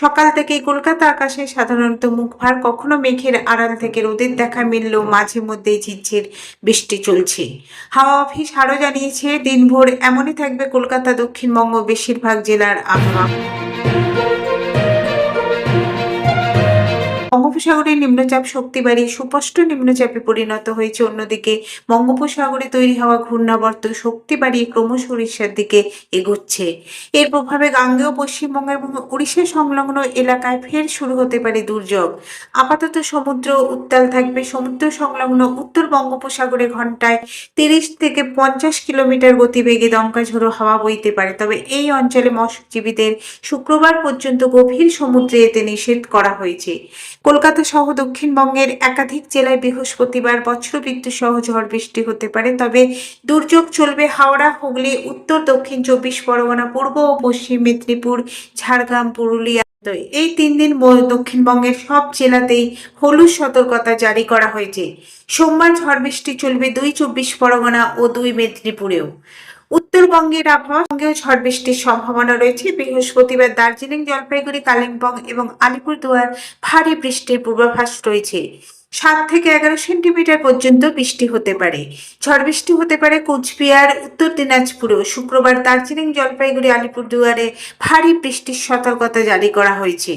সকাল থেকেই কলকাতা আকাশে সাধারণত মুখ মুখভার কখনো মেঘের আড়াল থেকে রোদের দেখা মিললেও মাঝে মধ্যে ঝিরঝির বৃষ্টি চলছে। হাওয়া অফিস আরও জানিয়েছে, দিনভর এমনই থাকবে কলকাতা, দক্ষিণবঙ্গ, বেশিরভাগ জেলার আবহাওয়া। বঙ্গোপসাগরে নিম্নচাপ শক্তি বাড়িয়ে সুস্পষ্ট নিম্নচাপে পরিণত হয়েছে। অন্যদিকে বঙ্গোপসাগরে তৈরি হওয়া ঘূর্ণাবর্ত শক্তি বাড়িয়ে ক্রমশ উড়িষ্যার দিকে এগোচ্ছে। এর প্রভাবে গাঙ্গেয় পশ্চিমবঙ্গ এবং উড়িষ্যা সংলগ্ন এলাকায় ফের শুরু হতে পারে দুর্যোগ। আপাতত সমুদ্র উত্তাল থাকবে। সমুদ্র সংলগ্ন উত্তর বঙ্গোপসাগরে ঘন্টায় তিরিশ থেকে পঞ্চাশ কিলোমিটার গতিবেগে দমকা ঝোড়ো হাওয়া বইতে পারে। তবে এই অঞ্চলে মৎস্যজীবীদের শুক্রবার পর্যন্ত গভীর সমুদ্রে এতে নিষেধ করা হয়েছে। কলকাতা সহ দক্ষিণবঙ্গের একাধিক জেলায় বৃহস্পতিবার বজ্রবিদ্যুৎ সহ ঝড় বৃষ্টি হতে পারে। তবে দুর্যোগ চলবে হাওড়া, হুগলি, উত্তর, দক্ষিণ চব্বিশ পরগনা, পূর্ব ও পশ্চিম মেদিনীপুর, ঝাড়গ্রাম, পুরুলিয়া তো এই তিন দিন দক্ষিণবঙ্গের সব জেলাতেই হলুদ সতর্কতা জারি করা হয়েছে। সোমবার ঝড় বৃষ্টি চলবে দুই চব্বিশ পরগনা ও দুই মেদিনীপুরেও। উত্তরবঙ্গের আবহাওয়া সঙ্গেও ঝড় বৃষ্টির সম্ভাবনা রয়েছে। বৃহস্পতিবার দার্জিলিং, জলপাইগুড়ি, কালিম্পং এবং আলিপুরদুয়ার ভারী বৃষ্টির পূর্বাভাস রয়েছে। সাত থেকে এগারো সেন্টিমিটার পর্যন্ত বৃষ্টি হতে পারে। ঝড় বৃষ্টি হতে পারে কোচবিহার, উত্তর দিনাজপুরেও শুক্রবার দার্জিলিং, জলপাইগুড়ি, আলিপুরদুয়ারে ভারী বৃষ্টির সতর্কতা জারি করা হয়েছে।